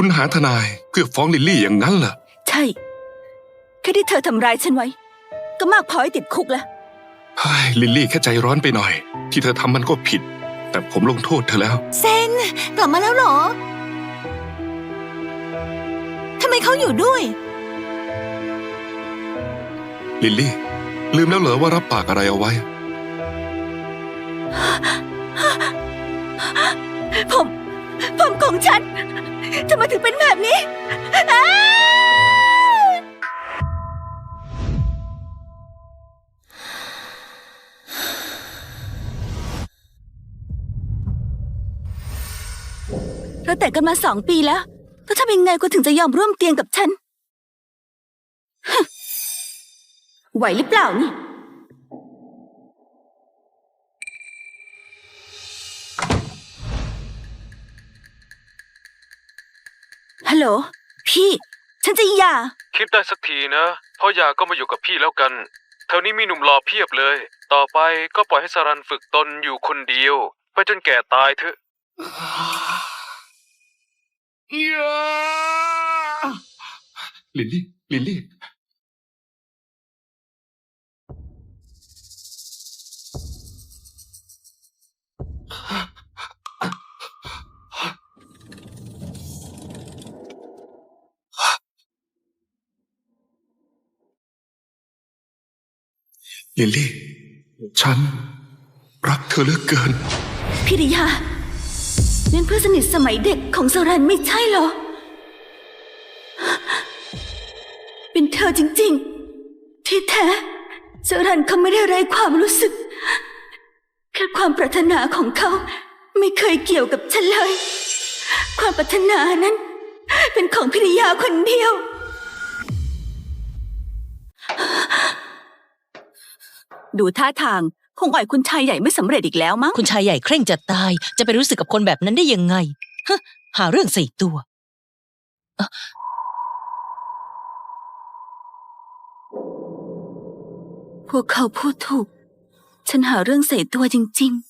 คุณหาทนายเพื่อฟ้องลิลลี่อย่างนั้นเหรอ ใช่ แค่ที่เธอทำร้ายฉันไว้ ก็มากพอให้ติดคุกแล้ว เฮ้ยลิลลี่แค่ใจร้อนไปหน่อย ที่เธอทำมันก็ผิด แต่ผมลงโทษเธอแล้ว เซนกลับมาแล้วเหรอ ทำไมเขาอยู่ด้วย ลิลลี่ ลืมแล้วเหรอว่ารับปากอะไรเอาไว้ ผม ผมของฉัน ทำไมถึงเป็นแบบนี้อ้าเราแต่งกันมาสองปีแล้วแล้วทำยังไงก็ถึงจะยอมร่วมเตียงกับฉันฮึไหวหรือเปล่านี่ ลโหล พี่ ฉันจะหย่า คิดได้สักทีนะเพราะยาก็มาอยู่กับพี่แล้วกันแถวนี้มีหนุ่มหล่อเพียบเลย ต่อไปก็ปล่อยให้สารันฝึกตนอยู่คนเดียว ไปจนแก่ตายเถอะลิลลี่ลิลลี่ ลิลลี่ ฉัน รักเธอเหลือเกิน พิริยานั่นเพื่อนสนิทสมัยเด็กของสรันไม่ใช่เหรอ เป็นเธอจริง ๆ ที่แท้สรันเขาไม่ได้ไร้ความรู้สึก แค่ความปรารถนาของเขาไม่เคยเกี่ยวกับฉันเลย ความปรารถนานั้น เป็นของพิริยาคนเดียว ดูท่าทาง คงอ่อยคุณชายใหญ่ไม่สำเร็จอีกแล้วมั้งคุณชายใหญ่เคร่งจะตาย จะไปรู้สึกกับคนแบบนั้นได้ยังไงฮะหาเรื่องใส่ตัวพวกเขาพูดถูก ฉันหาเรื่องใส่ตัวจริง ๆ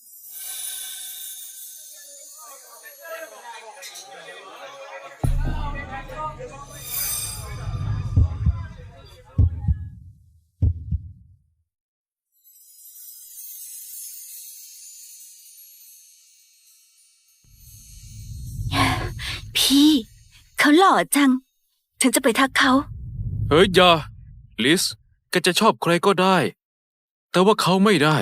ล่อจัง ฉันจะไปทักเขา เฮ้ยอยาลิสแกจะชอบใครก็ได้ แต่ว่าเขาไม่ได้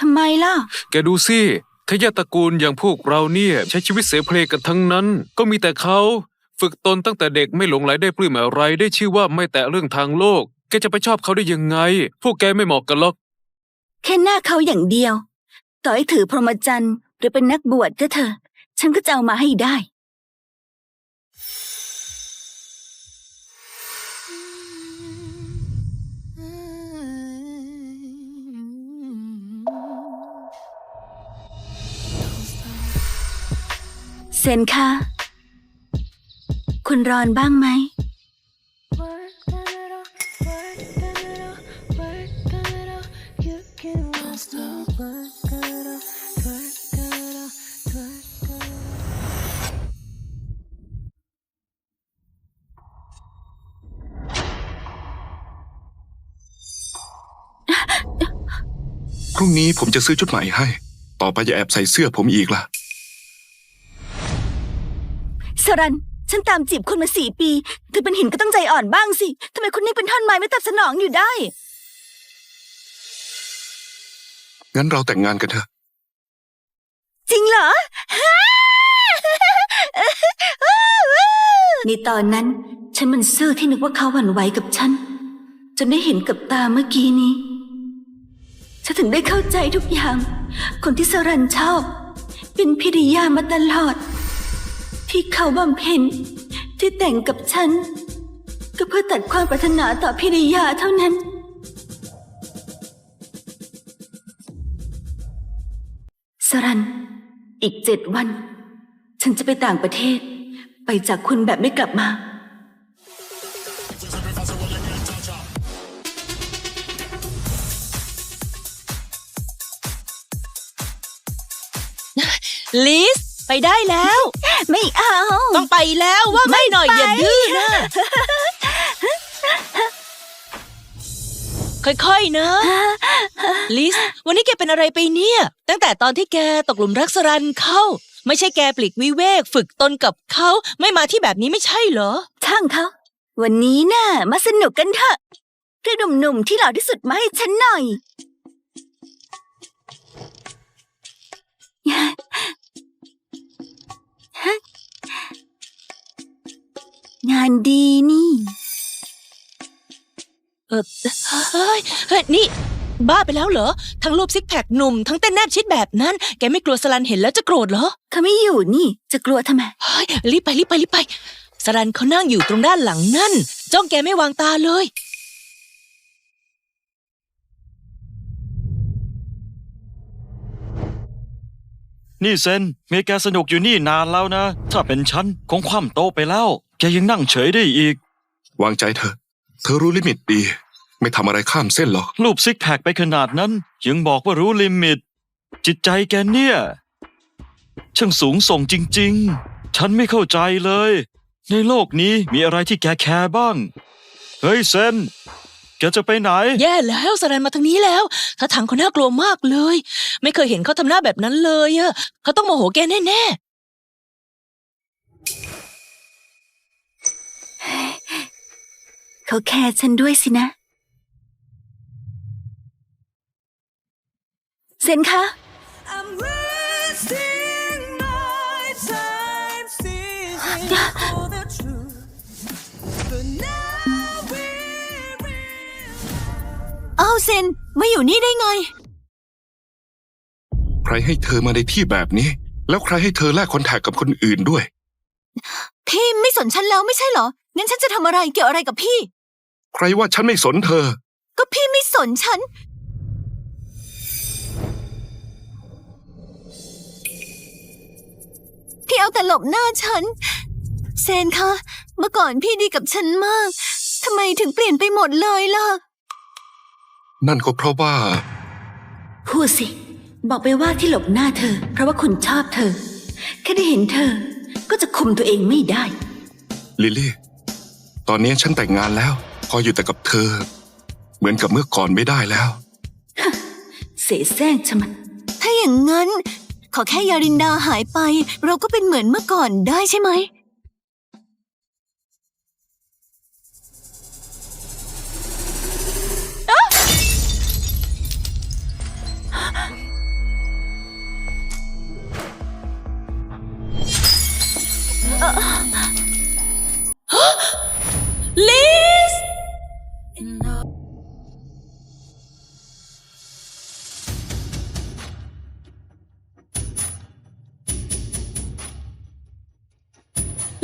ทำไมล่ะ แกดูสิทายาทตระกูลอย่างพวกเราเนี่ย ใช้ชีวิตเสเพลกันทั้งนั้น ก็มีแต่เขา ฝึกตนตั้งแต่เด็กไม่หลงไหลได้ปลื้มอะไรได้ชื่อว่าไม่แตะเรื่องทางโลก แกจะไปชอบเขาได้ยังไง พวกแกไม่เหมาะกันหรอก แค่หน้าเขาอย่างเดียว ต่อให้ถือพรหมจรรย์หรือเป็นนักบวชก็เถอะ ฉันก็จะเอามาให้ได้ เซนคะ คุณร้อนบ้างไหม พรุ่งนี้ผมจะซื้อชุดใหม่ให้ ต่อไปอย่าแอบใส่เสื้อผมอีกล่ะ สรัน ฉันตามจีบคุณมาสี่ปี เธอเป็นหินก็ต้องใจอ่อนบ้างสิ ทำไมคุณนี่เป็นท่อนไม้ไม่ตอบสนองอยู่ได้ งั้นเราแต่งงานกันเถอะ จริงเหรอ ในตอนนั้น ฉันมันซื่อที่นึกว่าเขาหวั่นไหวกับฉัน จนได้เห็นกับตาเมื่อกี้นี้ ฉันถึงได้เข้าใจทุกอย่าง คนที่สรันชอบ เป็นพิริยามาตลอด ที่เขาบำเพ็ญที่แต่งกับฉัน ก็เพื่อตัดความปรารถนาต่อพิริยาเท่านั้น สรัน อีกเจ็ดวัน ฉันจะไปต่างประเทศ ไปจากคุณแบบไม่กลับมาลิส ไปได้แล้ว ไม่เอา ต้องไปแล้วว่าไม่หน่อยอย่าดื้อนะ ค่อยๆนะ ลิส วันนี้แกเป็นอะไรไปเนี่ย ตั้งแต่ตอนที่แกตกหลุมรักสรันเข้า ไม่ใช่แกปลีกวิเวก ฝึกตนกับเขาไม่มาที่แบบนี้ไม่ใช่เหรอ ช่างเขา วันนี้น่ะ มาสนุกกันเถอะเรีหนุ่มๆที่หล่อที่สุดมาให้ฉันหน่อย งานดีนี่ เออเฮ้ยเฮ้ยนี่ บ้าไปแล้วเหรอ ทั้งรูปซิกแพคหนุ่ม ทั้งเต้นแนบชิดแบบนั้น แกไม่กลัวสลันเห็นแล้วจะโกรธเหรอเขาไม่อยู่นี่ จะกลัวทำไม เฮ้ยรีบไปรีบไปรีบไปสรันเขานั่งอยู่ตรงด้านหลังนั่น จ้องแกไม่วางตาเลย นี่เซนเมแกสนุกอยู่นี่นานแล้วนะ ถ้าเป็นฉันคงคว่ำโต๊ะไปแล้ว แกยังนั่งเฉยได้อีก วางใจเธอะเธอรู้ลิมิตดี ไม่ทำอะไรข้ามเส้นหรอก รูปซิกแพคไปขนาดนั้น ยังบอกว่ารู้ลิมิต จิตใจแกเนี่ย ช่างสูงส่งจริง ๆ ฉันไม่เข้าใจเลย ในโลกนี้มีอะไรที่แกแคร์บ้าง เฮ้ยเซน แกจะไปไหน แย่แล้วสรันมาทางนี้แล้วถ้าทางเขาน่ากลัวมากเลย ไม่เคยเห็นเขาทำหน้าแบบนั้นเลยอะเขาต้องโมโหแกแน่เขาแคร์ฉันด้วยสินะ เซนคะ I'm wasting อ้าวเซนมาอยู่นี่ได้ไง ใครให้เธอมาในที่แบบนี้ แล้วใครให้เธอแลกคอนแทคกับคนอื่นด้วย พี่ไม่สนฉันแล้วไม่ใช่เหรองั้นฉันจะทำอะไรเกี่ยวอะไรกับพี่ ใครว่าฉันไม่สนเธอ ก็พี่ไม่สนฉัน พี่เอาแต่หลบหน้าฉัน เซนคะ เมื่อก่อนพี่ดีกับฉันมาก ทำไมถึงเปลี่ยนไปหมดเลยล่ะ นั่นก็เพราะว่า พูดสิ บอกไปว่าที่หลบหน้าเธอ เพราะว่าคุณชอบเธอ แค่ได้เห็นเธอ ก็จะคุมตัวเองไม่ได้ ลิลลี่ ตอนนี้ฉันแต่งงานแล้ว พออยู่แต่กับเธอ เหมือนกับเมื่อก่อนไม่ได้แล้ว เสแสร้งชะมันถ้าอย่างนั้น ขอแค่ยารินดาหายไป เราก็เป็นเหมือนเมื่อก่อนได้ใช่ไหม ลิส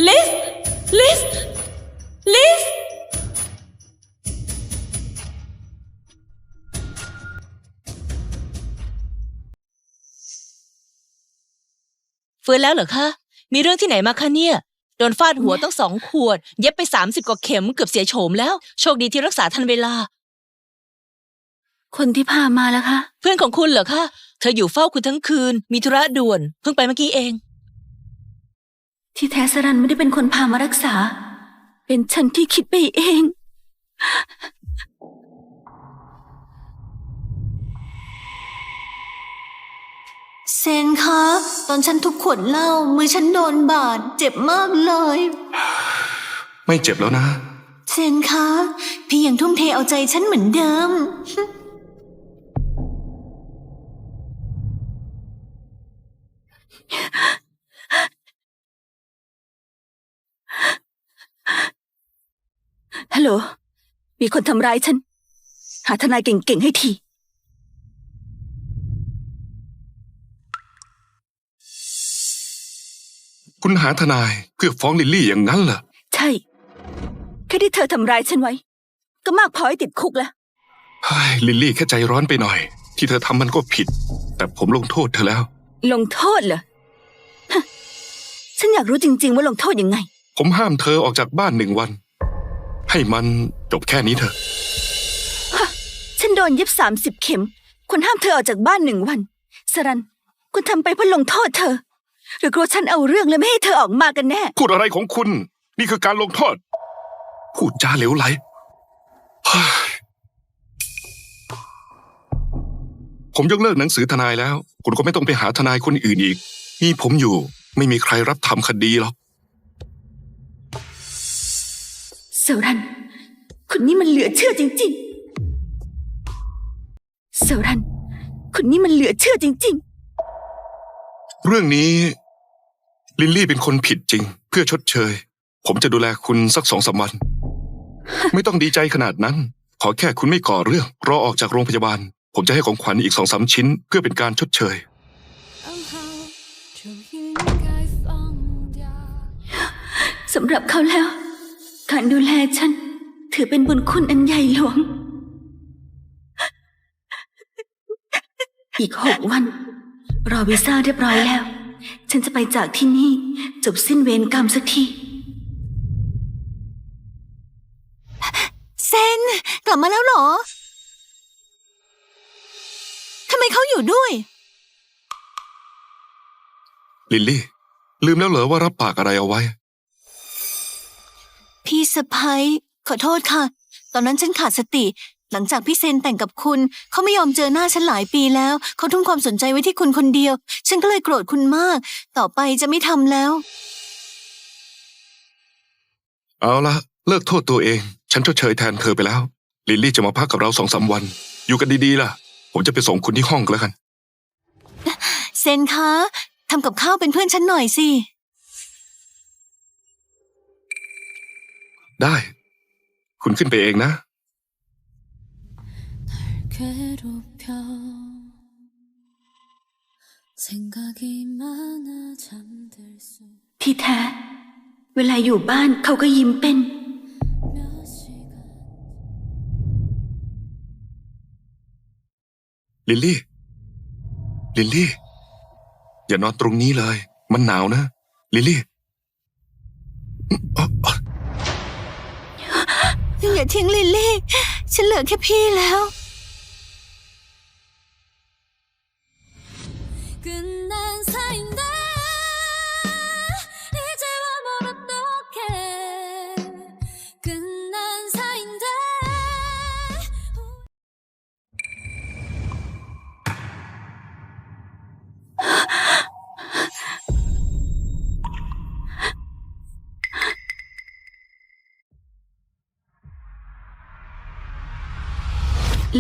ลิสลิสลิสฟื้นแล้วเหรอคะ มีเรื่องที่ไหนมาคะเนี่ย โดนฟาดหัวต้องสองขวด เย็บไปสามสิบกว่าเข็มเกือบเสียโฉมแล้ว โชคดีที่รักษาทันเวลา คนที่พามาแล้วคะเพื่อนของคุณเหรอคะ เธออยู่เฝ้าคุณทั้งคืน มีธุระด่วน เพิ่งไปเมื่อกี้เอง ที่แท้สรันไม่ได้เป็นคนพามารักษา เป็นฉันที่คิดไปเอง เซนคะ ตอนฉันทุกขวดเหล้ามือฉันโดนบาดเจ็บมากเลย ไม่เจ็บแล้วนะ เซนคะ พี่ยังทุ่มเทเอาใจฉันเหมือนเดิม ฮัลโหล มีคนทำร้ายฉัน หาทนายเก่งๆให้ที คุณหาทนายเพื่อฟ้องลิลลี่อย่างนั้นเหรอ ใช่ แค่ที่เธอทำร้ายฉันไว้ ก็มากพอให้ติดคุกแล้ว เฮ้ยลิลลี่แค่ใจร้อนไปหน่อย ที่เธอทำมันก็ผิด แต่ผมลงโทษเธอแล้ว ลงโทษเหรอฮะฉันอยากรู้จริง ๆ ว่าลงโทษยังไง ผมห้ามเธอออกจากบ้านหนึ่งวัน ให้มันจบแค่นี้เถอะ ฉันโดนเย็บสามสิบเข็ม คุณห้ามเธอออกจากบ้านหนึ่งวัน สรัน คุณทำไปเพื่อลงโทษเธอ หรือกลัวฉันเอาเรื่องเลยไม่ให้เธอออกมากันแน่ พูดอะไรของคุณ นี่คือการลงโทษพูดจาเหลวไหลเฮ้ยผมยกเลิกหนังสือทนายแล้ว คุณก็ไม่ต้องไปหาทนายคนอื่นอีก มีผมอยู่ไม่มีใครรับทำคดีหรอก เซรัน คุณนี่มันเหลือเชื่อจริงๆ เซรัน คุณนี่มันเหลือเชื่อจริงเรื่องนี้ ลินลี่เป็นคนผิดจริง เพื่อชดเชย ผมจะดูแลคุณสักสองสามวัน ไม่ต้องดีใจขนาดนั้น ขอแค่คุณไม่ก่อเรื่อง รอออกจากโรงพยาบาล ผมจะให้ของขวัญอีกสองสามชิ้น เพื่อเป็นการชดเชย สำหรับเขาแล้ว การดูแลฉัน ถือเป็นบุญคุณอันใหญ่หลวง อีกหกวัน รอวีซ่าเรียบร้อยแล้ว ฉันจะไปจากที่นี่ จบสิ้นเวรกรรมสักที เซน กลับมาแล้วเหรอ ทำไมเขาอยู่ด้วย ลินลี่ ลืมแล้วเหรอว่ารับปากอะไรเอาไว้ พี่สะพ้ยขอโทษค่ะ ตอนนั้นฉันขาดสติ หลังจากพี่เซนแต่งกับคุณ เขาไม่ยอมเจอหน้าฉันหลายปีแล้ว เขาทุ่มความสนใจไว้ที่คุณคนเดียว ฉันก็เลยโกรธคุณมาก ต่อไปจะไม่ทำแล้ว เอาละเลิกโทษตัวเอง ฉันชดเชยแทนเธอไปแล้ว ลินลี่จะมาพักกับเราสองสามวัน อยู่กันดีๆล่ะ ผมจะไปส่งคุณที่ห้องก็แล้วกัน เซนคะทำกับข้าวเป็นเพื่อนฉันหน่อยสิ ได้ คุณขึ้นไปเองนะ날 괴롭혀 생각이 많아 잠들 수 ที่แท้ เวลาอยู่บ้านเขาก็ยิ้มเป็น 몇 시간 ลิลลี่ ลิลลี่ อย่านอนตรงนี้เลย มันหนาวนะ ลิลลี่อ๊ะอ๊ะ อย่าทิ้งลิลลี่ ฉันเหลือแค่พี่แล้ว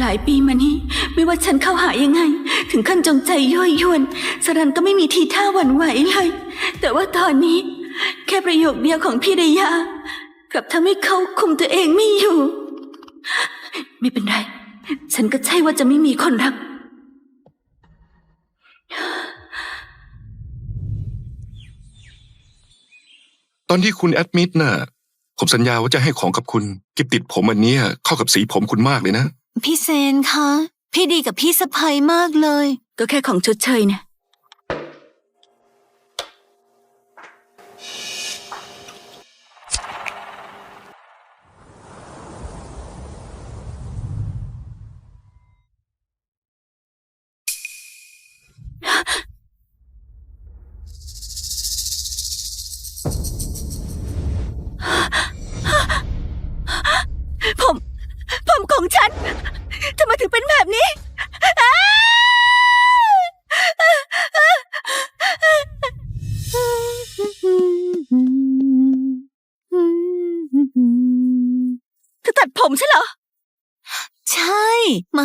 หลายปีมานี้ ไม่ว่าฉันเข้าหายังไง ถึงขั้นจงใจยั่วยยวนสรันก็ไม่มีทีท่าหวั่นไหวเลย แต่ว่าตอนนี้ แค่ประโยคเดียวของพี่ระยากลับทำให้เขาคุมตัวเองไม่อยู่ ไม่เป็นไร ฉันก็ใช่ว่าจะไม่มีคนรักตอนที่คุณแอดมิดน่ะ ผมสัญญาว่าจะให้ของกับคุณ กิบติดผมอันนี้เข้ากับสีผมคุณมากเลยนะ พี่เซนคะ พี่ดีกับพี่สะพายมากเลย ก็แค่ของชดเชยนะ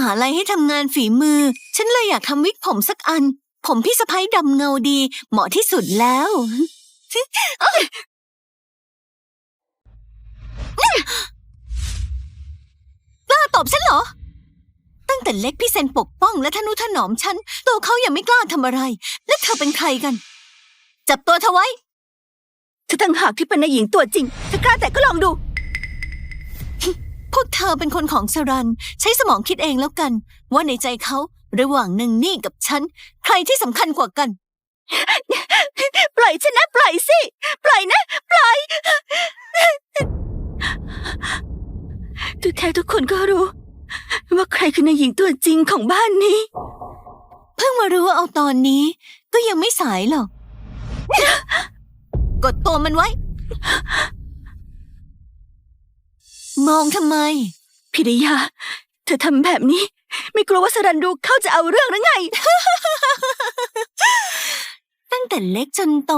าลัยให้ทำงานฝีมือ ฉันเลยอยากทำวิกผมสักอัน ผมพี่สะพ้ยดำเงาดี เหมาะที่สุดแล้วกล้าตอบฉันเหรอ ตั้งแต่เล็กพี่เซนปกป้องและทนุถนอมฉันตัวเขายังไม่กล้าทำอะไร และเธอเป็นใครกัน จับตัวเธอไว้เธอต่างหากที่เป็นนายหญิงตัวจริงถ้ากล้าแต่ก็ลองดู พวกเธอเป็นคนของสรัน ใช้สมองคิดเองแล้วกัน ว่าในใจเขาระหว่างหนึ่งนี่กับฉัน ใครที่สำคัญกว่ากัน ปล่อยฉันนะปล่อยสิ ปล่อยนะ ปล่อย ทุกแท้ทุกคนก็รู้ ว่าใครคือนายหญิงตัวจริงของบ้านนี้ เพิ่งมารู้เอาตอนนี้ ก็ยังไม่สายหรอก กดตัวมันไว้ มองทำไม พิริยา เธอทำแบบนี้ ไม่กลัวว่าสรันดูเขาจะเอาเรื่องหรือไง ตั้งแต่เล็กจนโต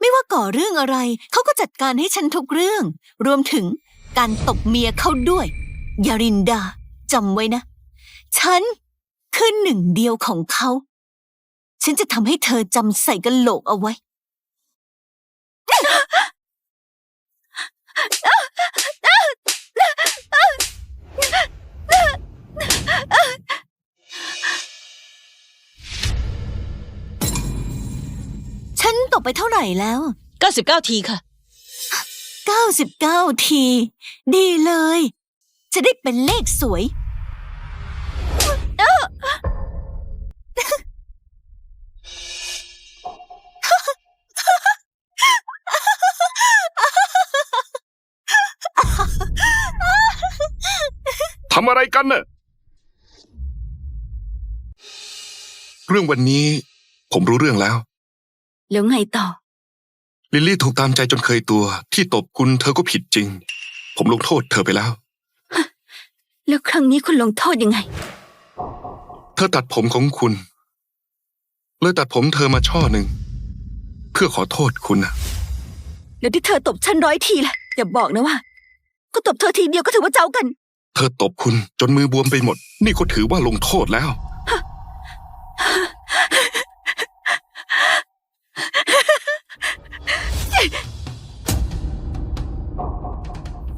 ไม่ว่าก่อเรื่องอะไร เขาก็จัดการให้ฉันทุกเรื่อง รวมถึงการตบเมียเขาด้วย ยารินดาจำไว้นะ ฉันคือหนึ่งเดียวของเขา ฉันจะทำให้เธอจำใส่กะโหลกเอาไว้ ตบไปเท่าไหร่แล้ว 99 ทีค่ะ 99 ที ดีเลย จะได้เป็นเลขสวย ทำอะไรกันน่ะ เรื่องวันนี้ผมรู้เรื่องแล้ว แล้วไงต่อ ลิลลี่ถูกตามใจจนเคยตัว ที่ตบคุณเธอก็ผิดจริง ผมลงโทษเธอไปแล้ว แล้วครั้งนี้คุณลงโทษยังไง เธอตัดผมของคุณ เลยตัดผมเธอมาช่อหนึ่ง เพื่อขอโทษคุณนะแล้วที่เธอตบฉันร้อยทีล่ะ อย่าบอกนะว่า ก็ตบเธอทีเดียวก็ถือว่าเจ้ากัน เธอตบคุณจนมือบวมไปหมด นี่ก็ถือว่าลงโทษแล้ว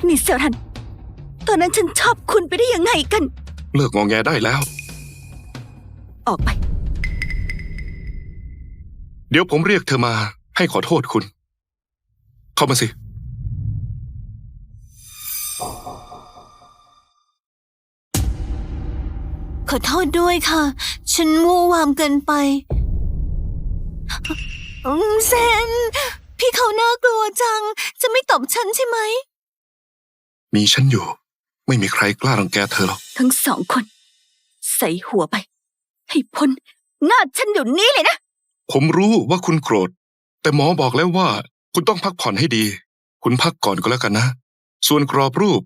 นี่เซรัน ตอนนั้นฉันชอบคุณไปได้ยังไงกัน เลิกงอแงได้แล้ว ออกไป เดี๋ยวผมเรียกเธอมาให้ขอโทษคุณ เข้ามาสิ ขอโทษด้วยค่ะ ฉันวู่วามเกินไปอืมเซนพี่เขาน่ากลัวจัง จะไม่ตบฉันใช่ไหม มีฉันอยู่ ไม่มีใครกล้ารังแกเธอหรอก ทั้งสองคน ใส่หัวไป ให้พ้นหน้าฉันเดี๋ยวนี้เลยนะ ผมรู้ว่าคุณโกรธ แต่หมอบอกแล้วว่า คุณต้องพักผ่อนให้ดี คุณพักก่อนก็แล้วกันนะ ส่วนกรอบรูป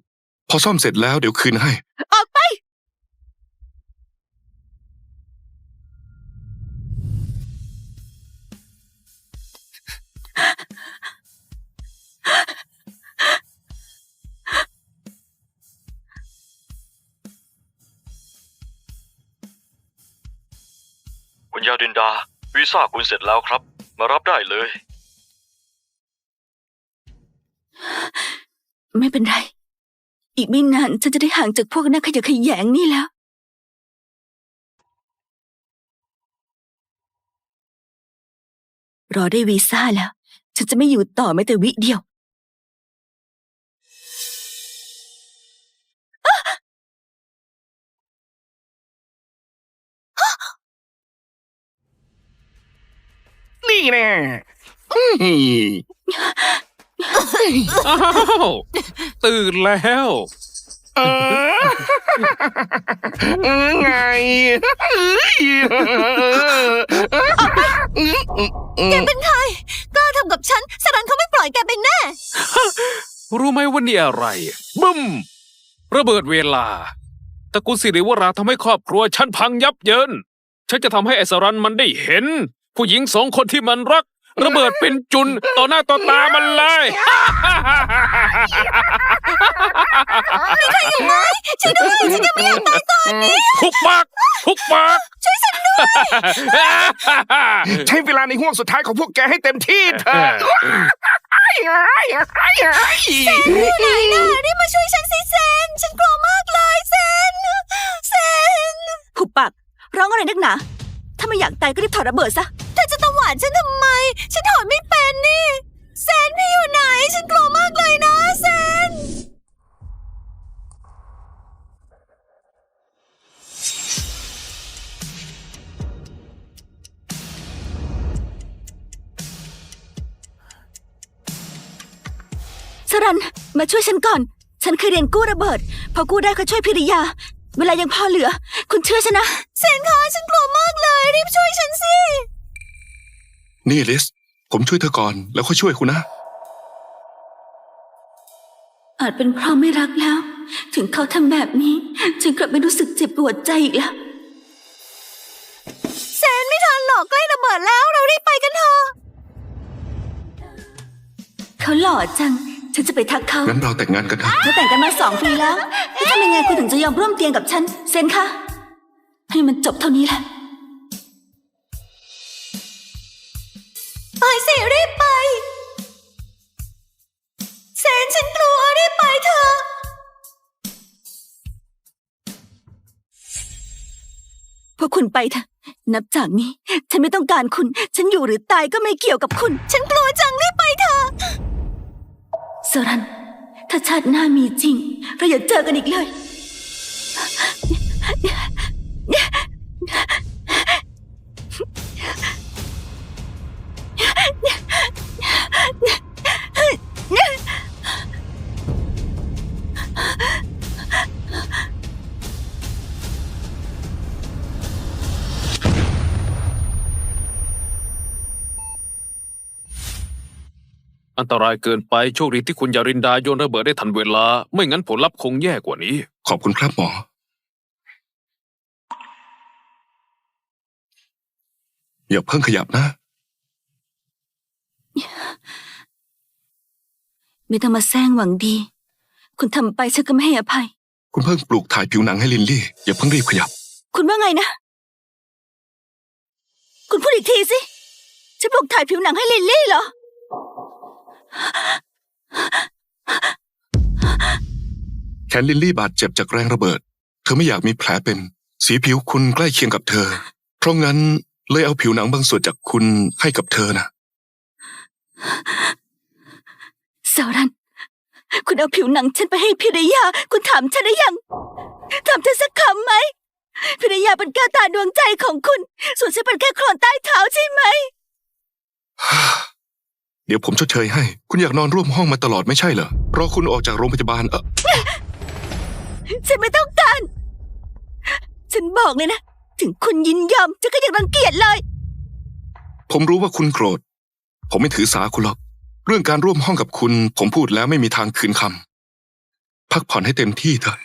พอซ่อมเสร็จแล้วเดี๋ยวคืนให้ ออก ยาดินดา วีซ่าคุณเสร็จแล้วครับ มารับได้เลย ไม่เป็นไร อีกไม่นานฉันจะได้ห่างจากพวกนักขยะแขยงนี่แล้ว รอได้วีซ่าแล้ว ฉันจะไม่อยู่ต่อแม้แต่วิเดียว นี่แน่อ้าวตื่นแล้ว เออไงแกเป็นใครกล้าทำกับฉันสรันเขาไม่ปล่อยแกไปแน่ รู้ไหมว่านี่อะไร บึ้ม ระเบิดเวลาตระกูลสิริวราทำให้ครอบครัวฉันพังยับเยิน ฉันจะทำให้ไอสรันมันได้เห็น ผู้หญิงสองคนที่มันรัก ระเบิดเป็นจุนต่อหน้าต่อตามันเลยช่วยด้วยฉันยังไม่อยากตายตอนนี้ ทุกปากทุกปากช่วยฉันด้วยใช้เวลาในห่วงสุดท้ายของพวกแกให้เต็มที่เถอะไหนนะรีบมาช่วยฉันสิเซน ฉันกลัวมากเลยเซนเซน หุบปากร้องอะไรนักหนา ถ้าไม่อยากตายก็รีบถอดระเบิดซะเธอจะตวาดฉันทำไม ฉันถอดไม่เป็นนี่ เซนพี่อยู่ไหน ฉันกลัวมากเลยนะเซน สรัน มาช่วยฉันก่อน ฉันเคยเรียนกู้ระเบิด พอกู้ได้ก็ช่วยพิริยา เวลายังพอเหลือ คุณเชื่อฉันนะ เซนคะฉันกลัวมากเลย รีบช่วยฉันสิ นี่ลิส ผมช่วยเธอก่อน แล้วค่อยช่วยคุณนะออาจเป็นเพราะไม่รักแล้ว ถึงเขาทำแบบนี้ ฉันกลับไม่รู้สึกเจ็บปวดใจอีกแล้วเซนไม่ทันหรอกใกล้ระเบิดแล้วเรารีบไปกันเถอะเขาหล่อจัง ฉันจะไปทักเขางั้นเราแต่งงานกันเถอะเธอแต่งกันมาสองปีแล้วแล้วทำยังไงคุณถึงจะยอมร่วมเตียงกับฉันเซนคะให้มันจบเท่านี้แหละ ไปเถอะนับจากนี้ ฉันไม่ต้องการคุณ ฉันอยู่หรือตายก็ไม่เกี่ยวกับคุณ ฉันกลัวจังรีบไปเถอะสรัน ถ้าชาติหน้ามีจริง เราอย่าเจอกันอีกเลย อันตรายเกินไปโชคดีที่คุณยารินดาโยนระเบิดได้ทันเวลา ไม่งั้นผลลัพธ์คงแย่กว่านี้ ขอบคุณครับหมอ อย่าเพิ่งขยับนะ ไม่ต้องมาแซงหวังดี คุณทำไปฉันก็ไม่ให้อภัย คุณเพิ่งปลูกถ่ายผิวหนังให้ลินลี่ อย่าเพิ่งรีบขยับ คุณว่าไงนะ คุณพูดอีกทีสิ ฉันปลูกถ่ายผิวหนังให้ลินลี่เหรอ แขนลินลี่บาดเจ็บจากแรงระเบิด เธอไม่อยากมีแผลเป็น สีผิวคุณใกล้เคียงกับเธอ เพราะงั้นเลยเอาผิวหนังบางส่วนจากคุณให้กับเธอนะสารัน คุณเอาผิวหนังฉันไปให้พิริยา คุณถามฉันได้ยัง ถามฉันสักคำไหมพิริยาเป็นแก้วตาดวงใจของคุณ ส่วนฉันเป็นแค่โคลนใต้เท้าใช่ไหม เดี๋ยวผมชดเชยให้ คุณอยากนอนร่วมห้องมาตลอดไม่ใช่เหรอรอคุณออกจากโรงพยาบาลเออฉันไม่ต้องการ ฉันบอกเลยนะ ถึงคุณยินยอมฉันก็ยังรังเกียจเลย ผมรู้ว่าคุณโกรธ ผมไม่ถือสาคุณหรอก เรื่องการร่วมห้องกับคุณ ผมพูดแล้วไม่มีทางคืนคำพักผ่อนให้เต็มที่เถอะ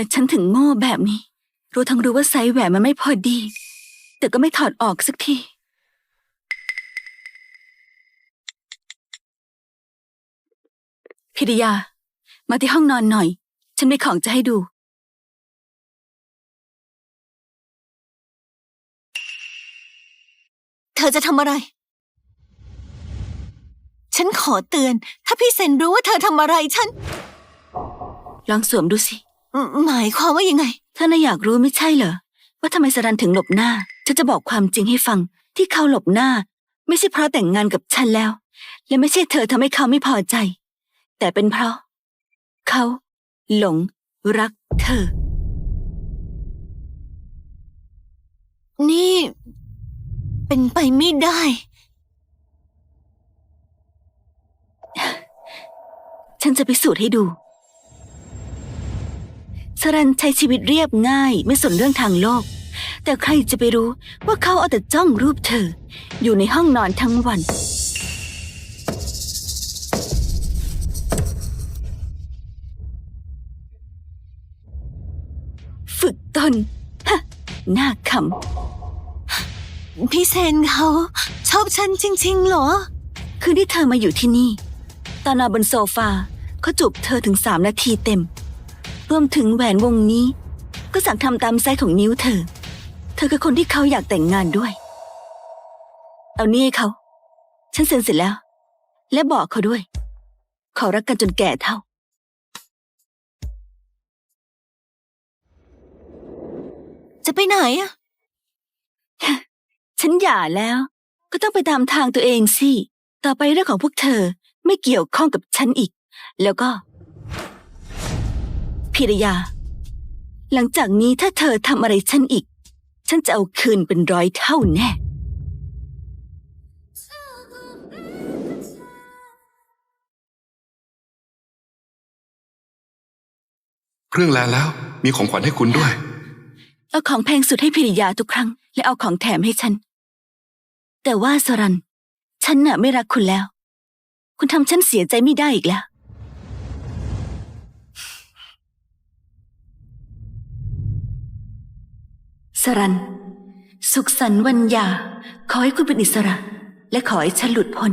ไมฉันถึงโง่แบบนี้ รู้ทั้งรู้ว่าไซส์แหวนมันไม่พอดี แต่ก็ไม่ถอดออกสักทีพิริยา มาที่ห้องนอนหน่อย ฉันมีของจะให้ดู เธอจะทำอะไร ฉันขอเตือน ถ้าพี่เซนรู้ว่าเธอทำอะไรฉัน ลองสวมดูสิ หมายความว่ายังไง เธอน่ะอยากรู้ไม่ใช่เหรอ ว่าทำไมสรันถึงหลบหน้า ฉันจะบอกความจริงให้ฟัง ที่เขาหลบหน้า ไม่ใช่เพราะแต่งงานกับฉันแล้ว และไม่ใช่เธอทำให้เขาไม่พอใจ แต่เป็นเพราะ เขา หลง รักเธอ นี่ เป็นไปไม่ได้ ฉันจะพิสูจน์ให้ดู สรันใช้ชีวิตเรียบง่ายไม่สนเรื่องทางโลก แต่ใครจะไปรู้ว่าเขาเอาแต่จ้องรูปเธอ อยู่ในห้องนอนทั้งวัน ฝึกตนฮะหน้าขพี่เซนเขาชอบฉันจริง ๆ เหรอ คืนที่เธอมาอยู่ที่นี่ ตอนนอนบนโซฟาเขาจูบเธอถึงสามนาทีเต็ม รวมถึงแหวนวงนี้ ก็สั่งทำตามไซส์ของนิ้วเธอ เธอคือคนที่เขาอยากแต่งงานด้วย เอานี่ให้เขา ฉันเซ็นเสร็จแล้ว และบอกเขาด้วย ขอรักกันจนแก่เท่า จะไปไหนอะ ฉันหย่าแล้ว ก็ต้องไปตามทางตัวเองสิ ต่อไปเรื่องของพวกเธอไม่เกี่ยวข้องกับฉันอีก แล้วก็ พิรยา หลังจากนี้ถ้าเธอทำอะไรฉันอีก ฉันจะเอาคืนเป็นร้อยเท่าแน่เครื่องแลนแล้วมีของขวัญให้คุณด้วย เอาของแพงสุดให้พิริยาทุกครั้ง และเอาของแถมให้ฉัน แต่ว่าสรัน ฉันน่ะไม่รักคุณแล้ว คุณทำฉันเสียใจไม่ได้อีกแล้ว สรัน สุขสันต์วันยา ขอให้คุณเป็นอิสระ และขอให้ฉันหลุดพ้น